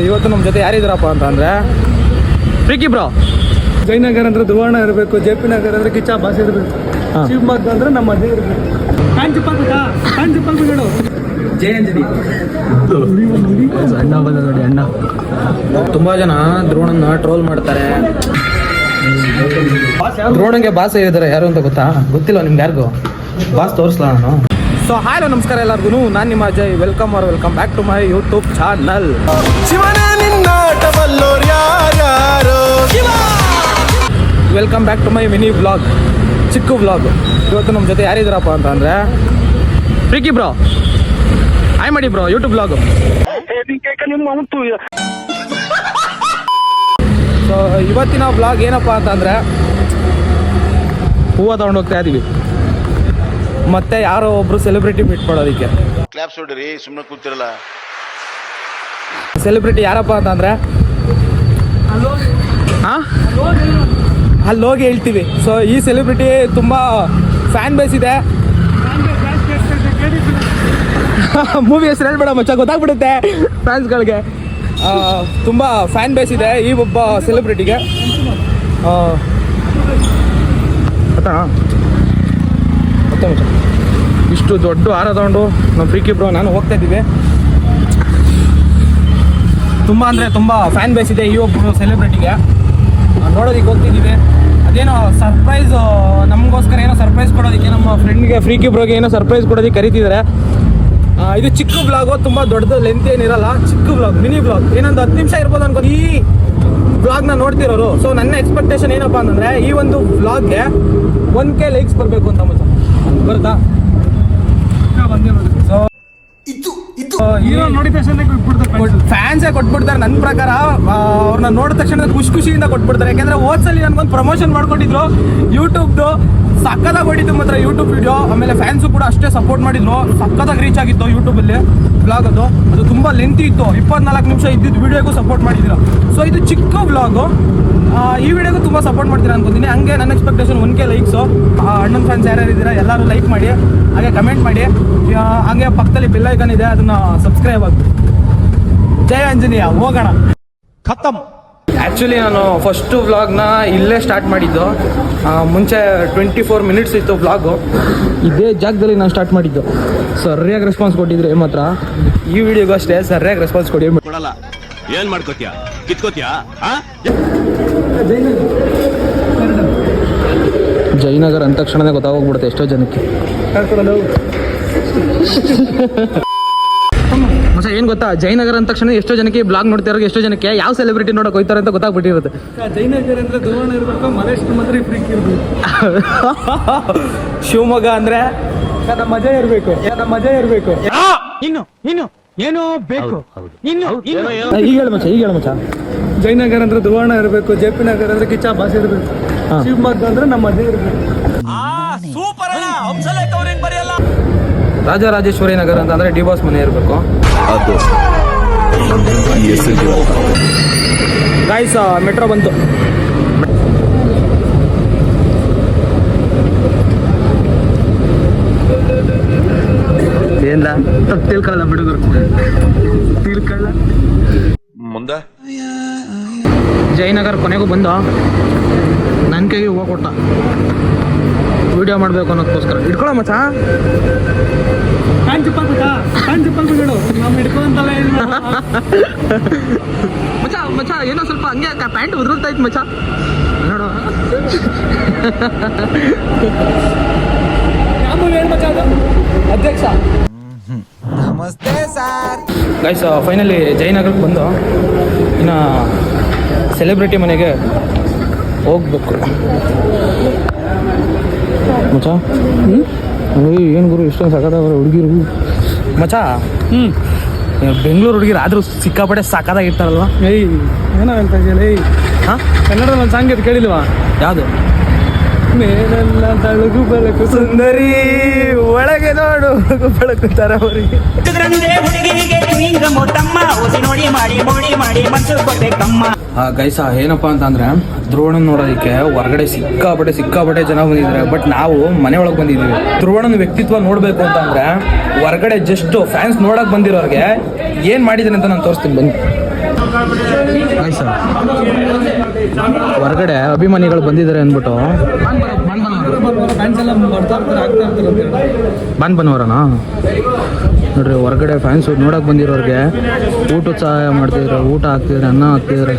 ಇವತ್ತು ನಮ್ಮ ಜೊತೆ ಯಾರಿದ್ದಾರಪ್ಪ ಅಂತ ಅಂದ್ರೆ ಫ್ರೀಕಿ ಬ್ರೋ. ಜಯನಗರ ಅಂದ್ರೆ ಧ್ರುವಣ ಇರಬೇಕು ಜೆ ಪಿ ನಗರ ಅಂದ್ರೆ ಕಿಚ್ಚ ಭಾಷೆ ಇರಬೇಕು. ಶಿವಮೊಗ್ಗ ಅಂದ್ರೆ ನಮ್ಮ ಅದೇ ಇರಬೇಕು. ಅಣ್ಣ ಬಂದ ನೋಡಿ ಅಣ್ಣ. ತುಂಬ ಜನ ದ್ರೋಣನ್ನ ಟ್ರೋಲ್ ಮಾಡ್ತಾರೆ. ದ್ರೋಣಂಗೆ ಭಾಷೆ ಹೇಳಿದಾರೆ ಯಾರು ಅಂತ ಗೊತ್ತಾ? ಗೊತ್ತಿಲ್ಲ ನಿಮ್ಗೆ ಯಾರಿಗೂ. ಬಾಸ್ ತೋರಿಸ್ಲಾ ನಾನು? ಸೊ ಹಾಯ್ ನಮಸ್ಕಾರ ಎಲ್ಲರಿಗೂ ನಾನು ನಿಮ್ಮ Ajay. Welcome R welcome back to my YouTube channel welcome back to my mini vlog ಚಿಕ್ಕ ಬ್ಲಾಗ್ ಇವತ್ತು ನಮ್ಮ ಜೊತೆ ಯಾರಿದ್ರಪ್ಪ ಅಂತ ಅಂದರೆ ಫ್ರೀಕಿ ಬ್ರೋ. ಹಾಯ್ ಮಾಡಿ ಬ್ರೋ. ಯೂಟ್ಯೂಬ್ ಬ್ಲಾಗ್ ಸೊ ಇವತ್ತಿನ ಬ್ಲಾಗ್ ಏನಪ್ಪ ಅಂತಂದರೆ ಹೂವು ತಗೊಂಡು ಹೋಗ್ತಾ ಇದ್ದೀವಿ ಮತ್ತೆ ಯಾರೋ ಒಬ್ರು ಸೆಲೆಬ್ರಿಟಿ ಮೀಟ್ ಮಾಡೋದಕ್ಕೆ. ಕ್ಲಾಪ್ಸ್ ಹೊಡ್ರಿ ಸುಮ್ಮನೆ ಕೂತಿರಲ್ಲ. ಸೆಲೆಬ್ರಿಟಿ ಯಾರಪ್ಪ ಅಂತಂದರೆ? ಅಂದ್ರೆ ಅಲ್ಲಿ ಹೋಗಿ ಹೇಳ್ತೀವಿ. ಸೊ ಈ ಸೆಲೆಬ್ರಿಟಿ ತುಂಬ ಫ್ಯಾನ್ ಬೇಸ್ ಇದೆ. ಮೂವಿ ಹೆಸರು ಹೇಳ್ಬೇಡ ಮಚ್ಚ ಗೊತ್ತಾಗ್ಬಿಡುತ್ತೆ ಫ್ಯಾನ್ಸ್ಗಳಿಗೆ ತುಂಬ ಫ್ಯಾನ್ ಬೇಸ್ ಇದೆ ಈ ಒಬ್ಬ ಸೆಲೆಬ್ರಿಟಿಗೆ ಮಚ್ಚ ಇಷ್ಟು ದೊಡ್ಡ ಹಾರ ತಗೊಂಡು ನಮ್ಮ ಫ್ರೀಕಿ ಬ್ರೋ, ನಾನು ಹೋಗ್ತಾ ಇದ್ದೀವಿ. ತುಂಬ ಅಂದರೆ ತುಂಬ ಫ್ಯಾನ್ ಬೇಸ್ ಇದೆ ಈ ಒಬ್ಬರು ಸೆಲೆಬ್ರಿಟಿಗೆ ನೋಡೋದಕ್ಕೆ ಹೋಗ್ತಿದ್ದೀವಿ ಅದೇನೋ ಸರ್ಪ್ರೈಸ್ ನಮಗೋಸ್ಕರ ಏನೋ ಸರ್ಪ್ರೈಸ್ ಕೊಡೋದಕ್ಕೆ ನಮ್ಮ ಫ್ರೆಂಡ್ಗೆ ಫ್ರೀ ಬ್ರೋಗೆ ಏನೋ ಸರ್ಪ್ರೈಸ್ ಕೊಡೋದಕ್ಕೆ ಕರಿತಿದ್ದಾರೆ ಇದು ಚಿಕ್ಕ ಬ್ಲಾಗು ತುಂಬ ದೊಡ್ಡದು ಲೆಂತ್ ಏನಿರಲ್ಲ ಚಿಕ್ಕ ಬ್ಲಾಗ್ ಮಿನಿ ಬ್ಲಾಗ್ ಏನೊಂದು ಹತ್ತು ನಿಮಿಷ ಇರ್ಬೋದು ಅನ್ಕೊಂಡು ಈ ಬ್ಲಾಗ್ನ ನೋಡ್ತಿರೋರು. ಸೊ ನನ್ನ ಎಕ್ಸ್ಪೆಕ್ಟೇಷನ್ ಏನಪ್ಪ ಅಂತಂದರೆ ಈ ಒಂದು ಬ್ಲಾಗ್ಗೆ ಒನ್ ಕೆ ಲೈಕ್ಸ್ ಬರಬೇಕು ಅಂತ ಮಚ್ಚ ಬರುತ್ತಾ? ಸೊ ಹೀರೋ ನೋಡಿದ ತಕ್ಷಣ ಬಿಡ್ತಾರೆ ಫ್ಯಾನ್ಸೇ ಕೊಟ್ಬಿಡ್ತಾರೆ ನನ್ನ ಪ್ರಕಾರ. ಅವ್ರನ್ನ ನೋಡಿದ ತಕ್ಷಣ ಖುಷಿ ಖುಷಿಯಿಂದ ಕೊಟ್ಬಿಡ್ತಾರೆ. ಯಾಕಂದ್ರೆ ಓದ್ಸಲ್ಲಿ ನನ್ಗೊಂದು ಪ್ರಮೋಷನ್ ಮಾಡ್ಕೊಂಡಿದ್ರು ಯೂಟ್ಯೂಬ್ದು ಸಕ್ಕತ್ತಾಗಿ ಹೊಡಿತು ಮಾತ್ರ ಯೂಟ್ಯೂಬ್ ವಿಡಿಯೋ ಆಮೇಲೆ ಫ್ಯಾನ್ಸು ಕೂಡ ಅಷ್ಟೇ ಸಪೋರ್ಟ್ ಮಾಡಿದ್ರು. ಸಕ್ಕತ್ತಾಗಿ ರೀಚ್ ಆಗಿತ್ತು ಯೂಟ್ಯೂಬಲ್ಲಿ ಬ್ಲಾಗ್ ಅದು. ಅದು ತುಂಬ ಲೆಂತಿ ಇತ್ತು. ಇಪ್ಪತ್ನಾಲ್ಕು ನಿಮಿಷ ಇದ್ದಿದ್ದು ವಿಡಿಯೋಗೂ ಸಪೋರ್ಟ್ ಮಾಡಿದ್ರು ಸೊ ಇದು ಚಿಕ್ಕ ಬ್ಲಾಗು ಈ ವಿಡಿಯೋಗೂ ತುಂಬ ಸಪೋರ್ಟ್ ಮಾಡ್ತೀರಾ ಅನ್ಕೋತೀನಿ ಹಂಗೆ ನನ್ನ ಎಕ್ಸ್ಪೆಕ್ಟೇಷನ್ ಒನ್ ಕೆ ಲೈಕ್ಸು ಅಣ್ಣನ ಫ್ಯಾನ್ಸ್ ಯಾರ್ಯಾರು ಇದ್ದೀರಾ ಎಲ್ಲರೂ ಲೈಕ್ ಮಾಡಿ ಹಾಗೆ ಕಮೆಂಟ್ ಮಾಡಿ. ಹಂಗೆ ಪಕ್ಕದಲ್ಲಿ ಬೆಲ್ ಐಕನ್ ಇದೆ ಅದನ್ನ ಸಬ್ಸ್ಕ್ರೈಬ್ ಆಗ್ಬಿಡಿ ಜಯ ಆಂಜನೇಯ ಹೋಗೋಣ. ಖತಮ್. ಆ್ಯಕ್ಚುಲಿ ನಾನು ಫಸ್ಟು ವ್ಲಾಗ್ನ ಇಲ್ಲೇ ಸ್ಟಾರ್ಟ್ ಮಾಡಿದ್ದು. ಮುಂಚೆ ಟ್ವೆಂಟಿ ಫೋರ್ ಮಿನಿಟ್ಸ್ ಇತ್ತು ವ್ಲಾಗು ಇದೇ ಜಾಗದಲ್ಲಿ ನಾನು ಸ್ಟಾರ್ಟ್ ಮಾಡಿದ್ದು. ಸರಿಯಾಗಿ ರೆಸ್ಪಾನ್ಸ್ ಕೊಟ್ಟಿದ್ರೆ ಮಾತ್ರ. ಈ ವಿಡಿಯೋಗೂ ಅಷ್ಟೇ ಸರಿಯಾಗಿ ರೆಸ್ಪಾನ್ಸ್ ಕೊಡಿ. ಕೊಡಲ್ಲ. ಏನು ಮಾಡ್ಕೋತೀಯ? ಕಿತ್ಕೋತೀಯ? ಆ? ಜಯನಗರ ಅಂದ ತಕ್ಷಣನೇ ಗೊತ್ತಾಗೋಗ್ಬಿಡುತ್ತೆ ಎಷ್ಟೋ ಜನಕ್ಕೆ. ಏನು ಗೊತ್ತಾ? ಜಯನಗರ ಅಂದ ತಕ್ಷಣ ಎಷ್ಟೋ ಜನಕ್ಕೆ ಬ್ಲಾಗ್ ನೋಡ್ತಿರೋ ಎಷ್ಟೋ ಜನಕ್ಕೆ ಯಾವ ಸೆಲೆಬ್ರಿಟಿ ನೋಡಕ್ ಹೋಯ್ತಾರೆ ಅಂತ ಗೊತ್ತಾಗ್ಬಿಟ್ಟಿರುತ್ತೆ ಜಯನಗರ ಅಂದ್ರೆ ಧ್ರುವಣ ಇರಬೇಕು ಮಲೇಶ್ ಮಂತ್ರಿ ಫ್ರೀಕ್ ಇರಬೇಕು. ಶಿವಮೊಗ್ಗ ಅಂದ್ರೆ ನಮ್ಮ ಮಜಾ ಇರ್ಬೇಕು ನಮ್ಮ ಮಜಾ ಇರಬೇಕು. ಇನ್ನು ಇನ್ನು ಏನೋ ಬೇಕು. ಇನ್ನು ಇನ್ನು. ಈಗ ಹೇಳು ಮಚ್ಚ ಈಗ ಹೇಳು ಮಚ್ಚ. ಜಯನಗರ ಅಂದ್ರೆ ಧುವಣ ಇರಬೇಕು ಜೆ ಪಿ ನಗರ ಅಂದ್ರೆ ಕಿಚ್ಚಾ ಬಾಸ್ ಇರಬೇಕು. ಶಿವಮೊಗ್ಗ ಅಂದ್ರೆ ನಮ್ಮ ಅದೇ ಇರಬೇಕು. ರಾಜರಾಜೇಶ್ವರಿ ನಗರ ಅಂತ ಅಂದ್ರೆ ಡಿ ಬಾಸ್ ಮನೆ ಇರಬೇಕು. ಅದು. ಗಾಯ್ಸ್ ಮೆಟ್ರೋ ಬಂತು. ಏನ್ಲ? ತಪ್ಪು ತಿಳ್ಕೊಳ್ಳಲ್ಲ ಬಿಡುಗರು ತಿಳ್ಕೊಳ್ಳ ಮುಂದ? ಜಯನಗರ ಕೊನೆಗೂ ಬಂದ. ನನ್ನ ಕೈಗೆ ಹೂವು ಕೊಟ್ಟ. ವಿಡಿಯೋ ಮಾಡಬೇಕು ಅನ್ನೋದಕ್ಕೋಸ್ಕರ. ಇಟ್ಕೊಳ್ಳೋ ಮಚ್ಚ. ಮಚ್ಚ ಮಚ್ಚ ಏನೋ ಸ್ವಲ್ಪ ಹಂಗೆ ಪ್ಯಾಂಟ್ ಉದುರುತ್ತಾ ಇತ್ತು ಮಚ್ಚ. ನೋಡು. ಅಧ್ಯಕ್ಷ. ನಮಸ್ತೆ ಸರ್. ಗೈಸ್ ಫೈನಲಿ ಜಯನಗರಕ್ಕೆ ಬಂದು ಇನ್ನು ಸೆಲೆಬ್ರಿಟಿ ಮನೆಗೆ ಹೋಗ್ಬೇಕು. ಮಚ್ಚ? ಏನು ಗುರು ಇಷ್ಟೊಂದು ಸಕತ್ತಾಗ ಹುಡುಗಿರು? ಮಚ್ಚ? ಹ್ಞೂ ಬೆಂಗಳೂರು ಹುಡುಗಿರು ಆದರೂ ಸಿಕ್ಕಾಪಟ್ಟೆ ಸಾಕಾಗಿರ್ತಾರಲ್ವ ಏಯ್ ಏನೋ ಹೇಳ್ತಾ ಹೇಳಿ ಏಯ್. ಹಾಂ? ಕನ್ನಡದಲ್ಲಿ ಒಂದು ಸಾಂಗ್ ಕೇಳಿಲ್ವಾ? ಯಾವುದು? ಮೇಲೆಲ್ಲ ತಳಗು ಬೆಳಕು ಸುಂದರಿ ಒಳಗೆ ನೋಡು. ಬೆಳಕು ತರ ಚಿತ್ರರಂಗೇ ಹುಡುಗಿಗೆ ಚುಯಿಂಗಮು ತಮ್ಮ ಉಸಿ ನೋಡಿ ಮಾಡಿ ಮೋಡಿ ಮಾಡಿ ಮನಸ್ಸು ಕೊಡ್ಬೇಕಮ್ಮ. ಗೈಸ ಏನಪ್ಪಾ ಅಂತಂದ್ರೆ ಧ್ರುವಣನ್ ನೋಡೋದಕ್ಕೆ ಹೊರಗಡೆ ಸಿಕ್ಕಾಪಟ್ಟೆ ಸಿಕ್ಕಾಪಟ್ಟೆ ಜನ ಬಂದಿದ್ದಾರೆ. ಬಟ್ ನಾವು ಮನೆ ಒಳಗೆ ಬಂದಿದ್ದೀವಿ. ದ್ರೋಣನ್ ವ್ಯಕ್ತಿತ್ವ ನೋಡಬೇಕು ಅಂತಂದ್ರೆ ಹೊರಗಡೆ ಜಸ್ಟ್ ಫ್ಯಾನ್ಸ್ ನೋಡಕ್ ಬಂದಿರೋರಿಗೆ ಏನ್ ಮಾಡಿದ್ದೀನಿ ಅಂತ ನಾನು ತೋರಿಸ್ತೀನಿ. ಬನ್ನಿ. ಹೊರಗಡೆ ಅಭಿಮಾನಿಗಳು ಬಂದಿದ್ದಾರೆ ಅಂದ್ಬಿಟ್ಟು ಫ್ಯಾನ್ಸ್ ಎಲ್ಲ ಬರ್ತಾ ಇರ್ತಾರೆ ಆಗ್ತಾ ಇರ್ತಾರೆ ಅಂತ ಹೇಳಿ. ಬಾನ್ ಬನ್ನವರನಾ ನೋಡ್ರಿ ಹೊರಗಡೆ ಫ್ಯಾನ್ಸ್ ನೋಡಕ್ ಬಂದಿರೋರಿಗೆ ಊಟದ ಸಹಾಯ ಮಾಡ್ತಿದ್ರು ಊಟ ಹಾಕ್ತಿದ್ರೆ ಅನ್ನ ಹಾಕ್ತಿದ್ರೆ.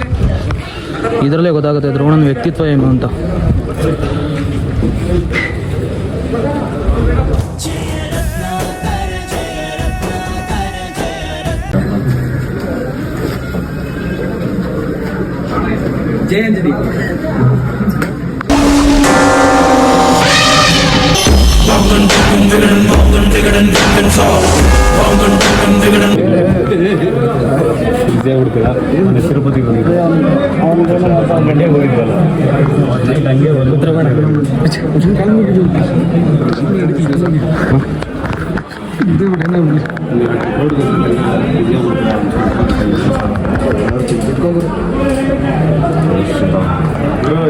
ಇದರಲ್ಲೇ ಗೊತ್ತಾಗುತ್ತೆ ದ್ರೋಣನ ವ್ಯಕ್ತಿತ್ವ ಏನು ಅಂತ. ಅಂಜಲಿ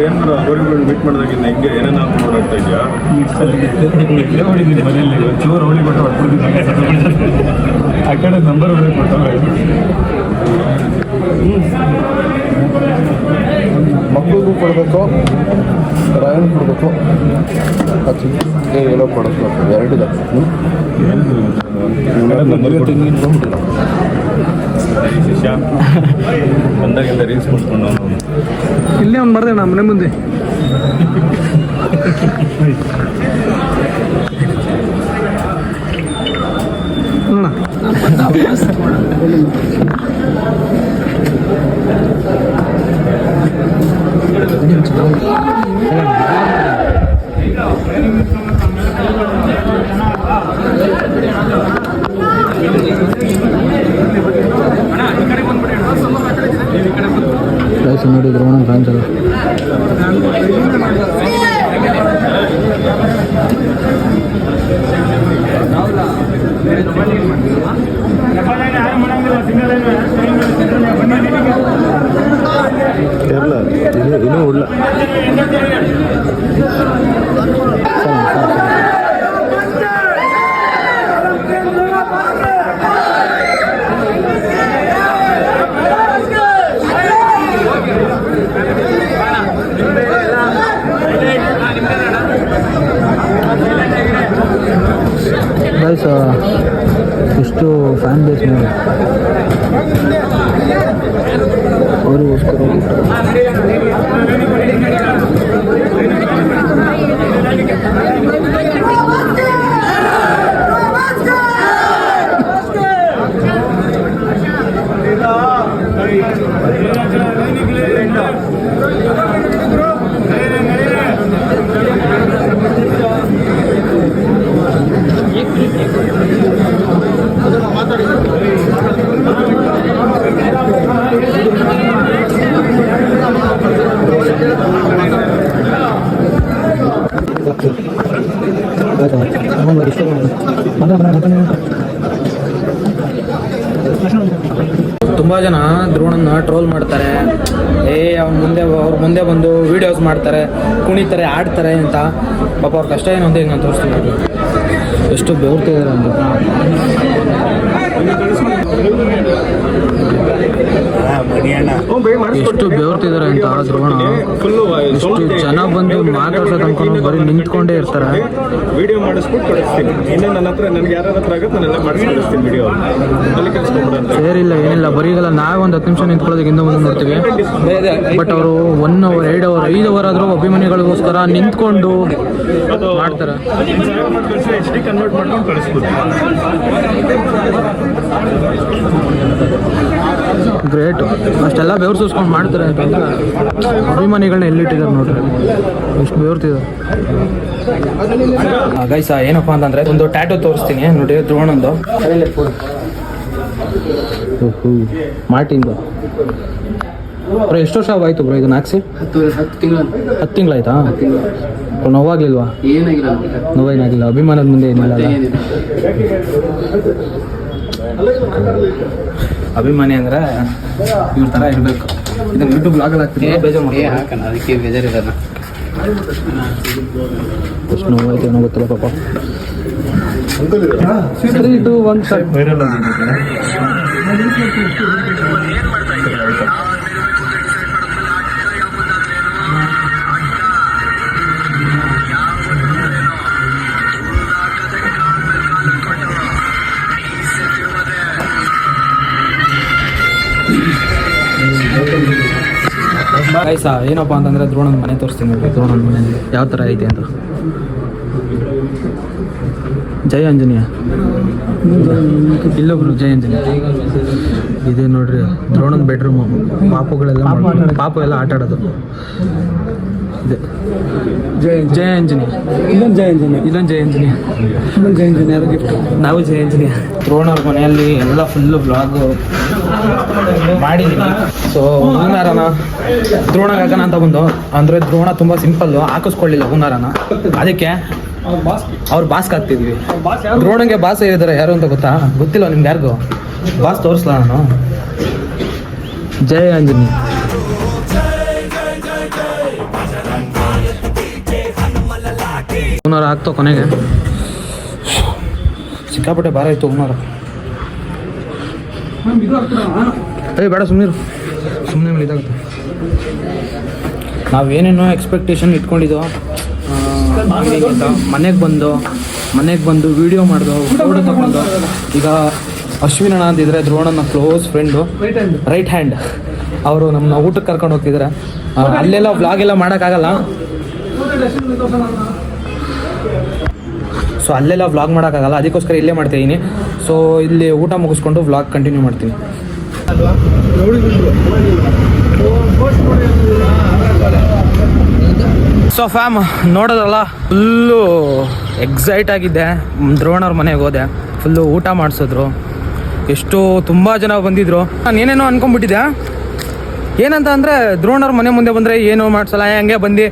ಏನಾರ ಅವರುಗಳು ಮೀಟ್ ಮಾಡಿದಾಗಿಂದ ಹಿಂಗೆ ಏನೇನು ಅಂತ ಓಡಾಡ್ತಾ ಇದೆಯಾ ಚೂರು ಹೋಳಿ ಕೊಟ್ಟು ಆ ಕಡೆ ನಂಬರ್ ಮಕ್ಕಳಿಗೂ ಕೊಡಬೇಕು ರಾಯನ್ ಕೊಡಬೇಕು. ಏನೋ ಕೊಡಬೇಕು ಎರಡಿದೆ ರೀಲ್ಸ್ ಕೊಡ್ಕೊಂಡು ಇಲ್ಲೇ ಒಂದು ಬರ್ದೆ ನಮ್ಮ ಮನೆ ಮುಂದೆ. Mantap ya. ಇನ್ನೂ ಉಳ್ಳ ಗೈಸ್ ಎಷ್ಟು ಫ್ಯಾನ್ ಬೇಸ್ ನೋಡಿ ಅವರಿಗೋಸ್ಕರ ತುಂಬ ಜನ ದ್ರೋಣನ್ನ ಟ್ರೋಲ್ ಮಾಡ್ತಾರೆ ಏ ಅವ್ನ ಮುಂದೆ ಅವ್ರ ಮುಂದೆ ಬಂದು ವಿಡಿಯೋಸ್ ಮಾಡ್ತಾರೆ, ಕುಣಿತಾರೆ, ಆಡ್ತಾರೆ ಅಂತ ಪಾಪ ಅವ್ರ ಕಷ್ಟ ಏನು ಅಂತ ಈಗ ನಾನು ತೋರಿಸ್ತೀನಿ. ಎಷ್ಟು ಬೆವರ್ತಿದ್ದಾರೆ ಅಂತ ಎಷ್ಟು ಬೆವರ್ತಿದ್ದಾರೆ ಅಂತ ದ್ರೋಣ ಎಷ್ಟು ಜನ ಬಂದು ಮಾತಾಡ್ಸೋದು ಅನ್ಕೊಂಡು ಬರೀ ನಿಂತ್ಕೊಂಡೇ ಇರ್ತಾರೆ. ವಿಡಿಯೋ ಮಾಡಿಸ್ಬಿಟ್ಟು ಕಳಿಸ್ತೀನಿ. ಇನ್ನೂ ನನ್ನ ಹತ್ರ ನನಗೆ ಯಾರ ಹತ್ರ ಆಗುತ್ತೆ ನಾನೆಲ್ಲ ಮಾಡಿಸಿ ಕಳಿಸ್ತೀನಿ ವಿಡಿಯೋ ಅಲ್ಲಿ ಕಳಿಸ್ಕೊಂಡ್ಬಿಡಂತ ಸೇರಿಲ್ಲ ಏನಿಲ್ಲ. ಬರೀಗಲ್ಲ ನಾವೇ ಒಂದು ಹತ್ತು ನಿಮಿಷ ನಿಂತ್ಕೊಳ್ಳೋದಕ್ಕೆ ಹಿಂದೆ ಮುಂದೆ ನೋಡ್ತೀವಿ. ಬಟ್ ಅವರು ಒನ್ ಅವರ್ ಎರಡು ಅವರ್ ಐದು ಅವರ್ ಆದರೂ ಅಭಿಮಾನಿಗಳಿಗೋಸ್ಕರ ನಿಂತ್ಕೊಂಡು ಮಾಡ್ತಾರೆ. ಕನ್ವರ್ಟ್ ಮಾಡ್ಕೊಂಡು ಕಳಿಸ್ಬೋದು. ಗ್ರೇಟ್ ಅಷ್ಟೆಲ್ಲ ಬೆವ್ರು ಸೂಸ್ಕೊಂಡು ಮಾಡ್ತಾರೆ. ಅಂತಂದ್ರೆ ಅಭಿಮಾನಿಗಳನ್ನ ಎಲ್ಲಿಟ್ಟಿದ್ದಾರೆ ನೋಡ್ರಿ. ಎಷ್ಟು ಬೆವ್ರ್ತಿದ್ದಾರೆ ಗೈಸ ಏನಪ್ಪ ಅಂತಂದ್ರೆ ಒಂದು ಟ್ಯಾಟೋ ತೋರಿಸ್ತೀನಿ. ನೋಡಿ ದ್ರೋಣಂದು ಮಾರ್ಟಿಂದು ಬ್ರೋ ಎಷ್ಟು ವರ್ಷ ಆಯ್ತು ಬ್ರೋ ಇದನ್ನ ಹಾಕ್ಸಿ ಹತ್ತು ಹತ್ತು ತಿಂಗಳು ಹತ್ತು ತಿಂಗಳಾಯ್ತಾ ನೋವಾಗ್ಲಿಲ್ವಾ? ಏನಾಗಿಲ್ಲ ನೋವೇನಾಗಿಲ್ಲ. ಅಭಿಮಾನದ ಮುಂದೆ ಏನಿಲ್ಲ? ಅಭಿಮಾನಿ ಅಂದ್ರೆ ಇವ್ರ ಥರ ಇರಬೇಕು. ಇದನ್ನ ಯೂಟ್ಯೂಬ್ ಬ್ಲಾಗಲ್ಲಿ ಹಾಕ್ತೀನಿ. ಬೇಜಾರು ಮಾಡಿ ಹಾಕಣ. ಅದಕ್ಕೆ ಬೇಜಾರಿದಾರ ಎಷ್ಟು ನೋವಾಯ್ತು ಏನೋ ಗೊತ್ತಿಲ್ಲ ಪಾಪ. ತ್ರೀ ಟು ಒನ್ ವೈರಲ್ ಆಗಿದೆ ಗೈಸ ಏನಪ್ಪ ಅಂತಂದ್ರೆ ದ್ರೋಣನ ಮನೆ ತೋರಿಸ್ತೀನಿ ನೋಡಿ ದ್ರೋಣನ ಮನೆ ಯಾವ ಥರ ಐತೆ ಅಂತ? ಜಯ ಆಂಜನೇಯ. ಇಲ್ಲೊಬ್ರು ಜಯ ಅಂಜನೇಯ ಇದೆ ನೋಡ್ರಿ ದ್ರೋಣನ ಬೆಡ್ರೂಮು ಪಾಪುಗಳೆಲ್ಲ ಪಾಪು ಎಲ್ಲ ಆಟ ಆಡೋದು ಜಯ ಜಯ ಆಂಜನೇಯ ಇನ್ನೊಂದು ಜಯ ಇಂಜಿನಿಯರ್ ಇದೊಂದು ಜಯ ಆಂಜನೇಯ ಗಿಫ್ಟ್ ನಾವು ಜಯ ಆಂಜನೇಯ ದ್ರೋಣವ್ರ ಮನೆಯಲ್ಲಿ ಎಲ್ಲ ಫುಲ್ಲು ಬ್ಲಾಗ್ ಮಾಡಿದೀವಿ. ಸೊ ಹೂನಾರನ ದ್ರೋಣ ಹಾಕೋಣ ಅಂತ ಬಂದು ಅಂದರೆ ದ್ರೋಣ ತುಂಬ ಸಿಂಪಲ್ಲು ಹಾಕಿಸ್ಕೊಳ್ಳಿಲ್ಲ ಹೂನಾರನ. ಅದಕ್ಕೆ ಅವ್ರ ಬಾಸ್ಕ್ ಹಾಕ್ತಿದ್ವಿ. ದ್ರೋಣಗೆ ಬಾಸ್ ಹೇಳಿದಾರೆ ಯಾರು ಅಂತ ಗೊತ್ತಾ? ಗೊತ್ತಿಲ್ಲ ನಿಮ್ಗೆ ಯಾರಿಗೂ? ಬಾಸ್ ತೋರಿಸ್ಲಾ ನಾನು? ಜಯ ಆಂಜನೇಯ. ಹೂನಾರ ಹಾಕ್ತೋ ಕೊನೆಗೆ? ಸಿಕ್ಕಾಪಟ್ಟೆ ಭಾರ ಇತ್ತು ಹೂನಾರ ಏಯ್ ಬೇಡ ಸುಮ್ಮನೆ ಸುಮ್ಮನೆ ಮೇಲೆ ಇದಾಗುತ್ತೆ. ನಾವೇನೇನೋ ಎಕ್ಸ್ಪೆಕ್ಟೇಷನ್ ಇಟ್ಕೊಂಡಿದ್ದೋ ಮನೆಗೆ ಬಂದು ಮನೆಗೆ ಬಂದು ವಿಡಿಯೋ ಮಾಡಿದೋ ಫೋಟೋ ತಗೊಂಡು ಈಗ ಅಶ್ವಿನ್ ಅಣ್ಣ ಅಂತಿದ್ರೆ ದ್ರೋಣನ ಕ್ಲೋಸ್ ಫ್ರೆಂಡು ರೈಟ್ ಹ್ಯಾಂಡ್ ಅವರು ನಮ್ಮನ್ನ ಊಟಕ್ಕೆ ಕರ್ಕೊಂಡು ಹೋಗ್ತಿದ್ದಾರೆ ಅಲ್ಲೆಲ್ಲ ವ್ಲಾಗ್ ಎಲ್ಲ ಮಾಡೋಕ್ಕಾಗಲ್ಲ. ಸೊ ಅಲ್ಲೆಲ್ಲ ವ್ಲಾಗ್ ಮಾಡೋಕ್ಕಾಗಲ್ಲ. ಅದಕ್ಕೋಸ್ಕರ ಇಲ್ಲೇ ಮಾಡ್ತಾ ಇದ್ದೀನಿ ಸೊ ಇಲ್ಲಿ ಊಟ ಮುಗಿಸ್ಕೊಂಡು ವ್ಲಾಗ್ ಕಂಟಿನ್ಯೂ ಮಾಡ್ತೀನಿ. ಸೊ ಫ್ಯಾಮ್ ನೋಡೋದಲ್ಲ ಫುಲ್ಲು ಎಕ್ಸೈಟ್ ಆಗಿದ್ದೆ. ದ್ರೋಣವ್ರ ಮನೆಗೆ ಹೋದೆ. ಫುಲ್ಲು ಊಟ ಮಾಡಿಸಿದ್ರು. ಎಷ್ಟು ತುಂಬ ಜನ ಬಂದಿದ್ರು. ನಾನು ಏನೇನೋ ಅನ್ಕೊಂಡ್ಬಿಟ್ಟಿದ್ದೆ ಏನಂತ ಅಂದರೆ ದ್ರೋಣವ್ರ ಮನೆ ಮುಂದೆ ಬಂದರೆ ಏನು ಮಾಡಿಸಲ್ಲ. ಹಂಗೆ ಬಂದು.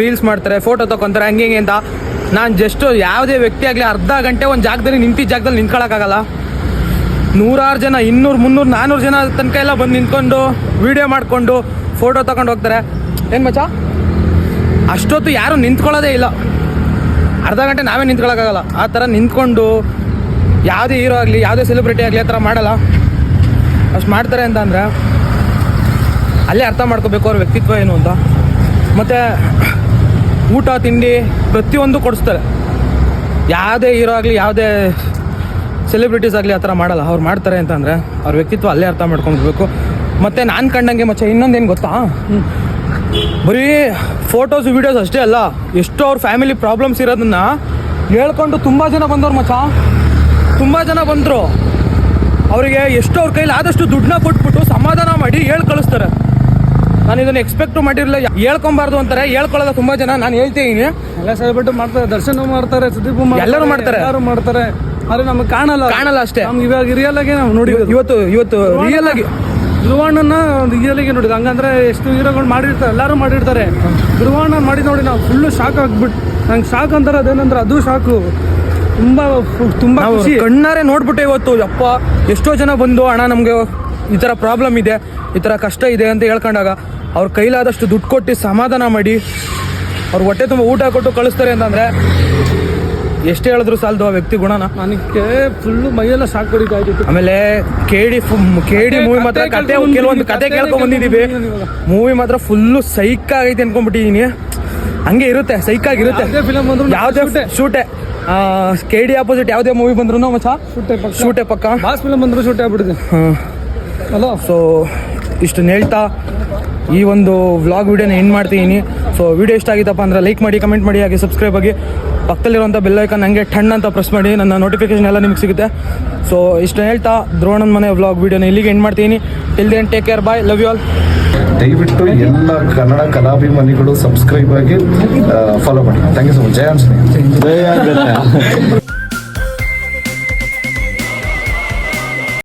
ರೀಲ್ಸ್ ಮಾಡ್ತಾರೆ ಫೋಟೋ ತಗೊಂತಾರೆ ಹಂಗೆ ಹಿಂಗೆ ಅಂತ. ನಾನು ಜಸ್ಟ್ ಯಾವುದೇ ವ್ಯಕ್ತಿ ಆಗಲಿ ಅರ್ಧ ಗಂಟೆ ಒಂದು ಜಾಗದಲ್ಲಿ ನಿಂತಿದ್ದ ಜಾಗದಲ್ಲಿ ನಿಂತ್ಕೊಳ್ಳೋಕ್ಕಾಗಲ್ಲ ನೂರಾರು ಜನ, ಇನ್ನೂರು, ಮುನ್ನೂರು ನಾನ್ನೂರು ಜನ ತನಕ ಎಲ್ಲ ಬಂದು ನಿಂತ್ಕೊಂಡು ವಿಡಿಯೋ ಮಾಡಿಕೊಂಡು ಫೋಟೋ ತಗೊಂಡು ಹೋಗ್ತಾರೆ. ಏನು ಮಚ್ಚ? ಅಷ್ಟೊತ್ತು ಯಾರು ನಿಂತ್ಕೊಳ್ಳೋದೇ ಇಲ್ಲ. ಅರ್ಧ ಗಂಟೆ ನಾವೇ ನಿಂತ್ಕೊಳ್ಳೋಕ್ಕಾಗಲ್ಲ ಆ ಥರ ನಿಂತ್ಕೊಂಡು ಯಾವುದೇ ಹೀರೋ ಆಗಲಿ, ಯಾವುದೇ ಸೆಲೆಬ್ರಿಟಿ ಆಗಲಿ ಆ ಥರ ಮಾಡಲ್ಲ. ಅಷ್ಟು ಮಾಡ್ತಾರೆ ಅಂತ ಅಂದರೆ, ಅಲ್ಲೇ ಅರ್ಥ ಮಾಡ್ಕೋಬೇಕು ಅವ್ರ ವ್ಯಕ್ತಿತ್ವ ಏನು ಅಂತ. ಮತ್ತು ಊಟ, ತಿಂಡಿ ಪ್ರತಿಯೊಂದು ಕೊಡಿಸ್ತಾರೆ. ಯಾವುದೇ ಹೀರೋ ಆಗಲಿ, ಯಾವುದೇ ಸೆಲೆಬ್ರಿಟೀಸ್ ಆಗಲಿ ಆ ಥರ ಮಾಡಲ್ಲ. ಅವ್ರು ಮಾಡ್ತಾರೆ ಅಂತಂದರೆ ಅವ್ರ ವ್ಯಕ್ತಿತ್ವ ಅಲ್ಲೇ ಅರ್ಥ ಮಾಡ್ಕೊಂಡ್ಬಿಡ್ಬೇಕು ಮತ್ತು ನಾನು ಕಂಡಂಗೆ ಮಚ್ಚ, ಇನ್ನೊಂದೇನು ಗೊತ್ತಾ? ಬರೀ ಫೋಟೋಸ್ ವೀಡಿಯೋಸ್ ಅಷ್ಟೇ ಅಲ್ಲ, ಎಷ್ಟೋ ಅವ್ರ ಫ್ಯಾಮಿಲಿ ಪ್ರಾಬ್ಲಮ್ಸ್ ಇರೋದನ್ನ ಹೇಳ್ಕೊಂಡು ತುಂಬ ಜನ ಬಂದವ್ರು ಮಚ್ಚ. ತುಂಬ ಜನ ಬಂದರು. ಅವರಿಗೆ ಎಷ್ಟೋ ಅವ್ರ ಕೈಲಿ ಆದಷ್ಟು ದುಡ್ಡನ್ನ ಕೊಟ್ಬಿಟ್ಟು ಸಮಾಧಾನ ಮಾಡಿ ಹೇಳಿ ಕಳಿಸ್ತಾರೆ. ನಾನು ಇದನ್ನು ಎಕ್ಸ್ಪೆಕ್ಟ್ ಮಾಡಿರಲಿಲ್ಲ. ಹೇಳ್ಕೊಬಾರ್ದು ಅಂತಾರೆ. ಹೇಳ್ಕೊಳ್ಳೋದ ತುಂಬಾ ಜನ. ನಾನು ಹೇಳ್ತೀನಿ ಎಲ್ಲ ಸೆಲೆಬ್ರಿಟಿ ಮಾಡ್ತಾರೆ. ದರ್ಶನ ಮಾಡ್ತಾರೆ ಸುದೀಪ್ ಎಲ್ಲರೂ ಮಾಡ್ತಾರೆ. ಯಾರು ಮಾಡ್ತಾರೆ. ಆದ್ರೆ ನಮಗೆ ಕಾಣಲ್ಲ. ಕಾಣಲ್ಲ ಅಷ್ಟೇ. ನಮ್ಗೆ ಇವಾಗ ರಿಯಲ್ ಆಗಿ ನಾವು ನೋಡಿ ಇವತ್ತು ಇವತ್ತು ರಿಯಲ್ ಆಗಿ ಧ್ರುವಣ್ಣನ ರಿಯಲ್ ಆಗಿ ನೋಡಿದ ಹಂಗಂದ್ರೆ ಎಷ್ಟು ಹೀರೋಗಳು ಮಾಡಿರ್ತಾರೆ ಎಲ್ಲರೂ ಮಾಡಿರ್ತಾರೆ. ಧ್ರುವಣ್ಣ ಮಾಡಿ ನೋಡಿ ನಾವು ಫುಲ್ಲು ಶಾಕ್ ಆಗ್ಬಿಟ್ಟು ನಂಗೆ ಶಾಕ್ ಅಂತಾರೆ. ಅದೇನಂದ್ರೆ ಅದು ಶಾಕು ತುಂಬಾ ತುಂಬಾ ಖುಷಿ. ಕಣ್ಣಾರೆ ನೋಡ್ಬಿಟ್ಟೆ ಇವತ್ತು. ಅಪ್ಪ ಎಷ್ಟೋ ಜನ ಬಂದು ಅಣ್ಣ ನಮಗೆ ಈ ಥರ ಪ್ರಾಬ್ಲಮ್ ಇದೆ. ಈ ಥರ ಕಷ್ಟ ಇದೆ ಅಂತ ಹೇಳ್ಕೊಂಡಾಗ ಅವ್ರ ಕೈಲಾದಷ್ಟು ದುಡ್ಡು ಕೊಟ್ಟು ಸಮಾಧಾನ ಮಾಡಿ ಅವ್ರ ಹೊಟ್ಟೆ ತುಂಬ ಊಟ ಕೊಟ್ಟು ಕಳಿಸ್ತಾರೆ ಅಂತಂದರೆ ಎಷ್ಟು ಹೇಳಿದ್ರು ಸಾಲದು ಆ ವ್ಯಕ್ತಿ ಗುಣನ. ನನಗೆ ಫುಲ್ಲು ಮೈಯೆಲ್ಲ ಸಾಕು ಆಮೇಲೆ ಕೇಡಿ ಕೇಡಿ ಮೂವಿ ಮಾತ್ರ ಕತೆ ಕೆಲವೊಂದು ಕತೆ ಕೇಳ್ಕೊಂಡು ಬಂದಿದ್ದೀವಿ ಮೂವಿ ಮಾತ್ರ ಫುಲ್ಲು ಸೈಕ್ ಆಗೈತೆ ಅನ್ಕೊಂಡ್ಬಿಟ್ಟಿದೀನಿ. ಹಂಗೆ ಇರುತ್ತೆ ಸೈಕ್ ಆಗಿರುತ್ತೆ. ಯಾವುದೇ ಶೂಟೆ. ಕೇಡಿ ಕೆ ಡಿ ಆಪೋಸಿಟ್ ಯಾವುದೇ ಮೂವಿ ಬಂದ್ರು ಮಚ್ಚ? ಶೂಟೆ ಪಕ್ಕ. ಶೂಟೆ ಪಕ್ಕ. ಬಾಸ್ ಫಿಲಮ್ ಬಂದ್ರು ಶೂಟ್ ಆಗ್ಬಿಡುತ್ತೆ ಹಲೋ ಸೊ ಇಷ್ಟನ್ನ ಹೇಳ್ತಾ ಈ ಒಂದು ವ್ಲಾಗ್ ವಿಡಿಯೋನ ಎಂಡ್ ಮಾಡ್ತೀನಿ ಸೊ ವಿಡಿಯೋ ಇಷ್ಟ ಆಗಿತ್ತಪ್ಪ ಅಂದರೆ ಲೈಕ್ ಮಾಡಿ ಕಮೆಂಟ್ ಮಾಡಿ ಹಾಗೆ ಸಬ್ಸ್ಕ್ರೈಬ್ ಆಗಿ. ಪಕ್ಕದಲ್ಲಿರುವಂಥ ಬೆಲ್ ಐಕನ್ ಹಂಗೆ ಟಣ್ ಅಂತ ಪ್ರೆಸ್ ಮಾಡಿ ನನ್ನ ನೋಟಿಫಿಕೇಶನ್ ಎಲ್ಲ ನಿಮಗೆ ಸಿಗುತ್ತೆ. ಸೊ ಇಷ್ಟು ಹೇಳ್ತಾ ದ್ರೋಣನ ಮನೆ ವ್ಲಾಗ್ ವಿಡಿಯೋನ ಇಲ್ಲಿಗೆ ಎಂಡ್ ಮಾಡ್ತೀನಿ till then take care bye love you all ದಯವಿಟ್ಟು ಎಲ್ಲ ಕನ್ನಡ ಕಲಾಭಿಮಾನಿಗಳು ಸಬ್ಸ್ಕ್ರೈಬ್ ಆಗಿ ಫಾಲೋ ಮಾಡಿ. ಥ್ಯಾಂಕ್ ಯು ಸೊ ಮಚ್ ಜಯ ಆಂಜನೇಯ.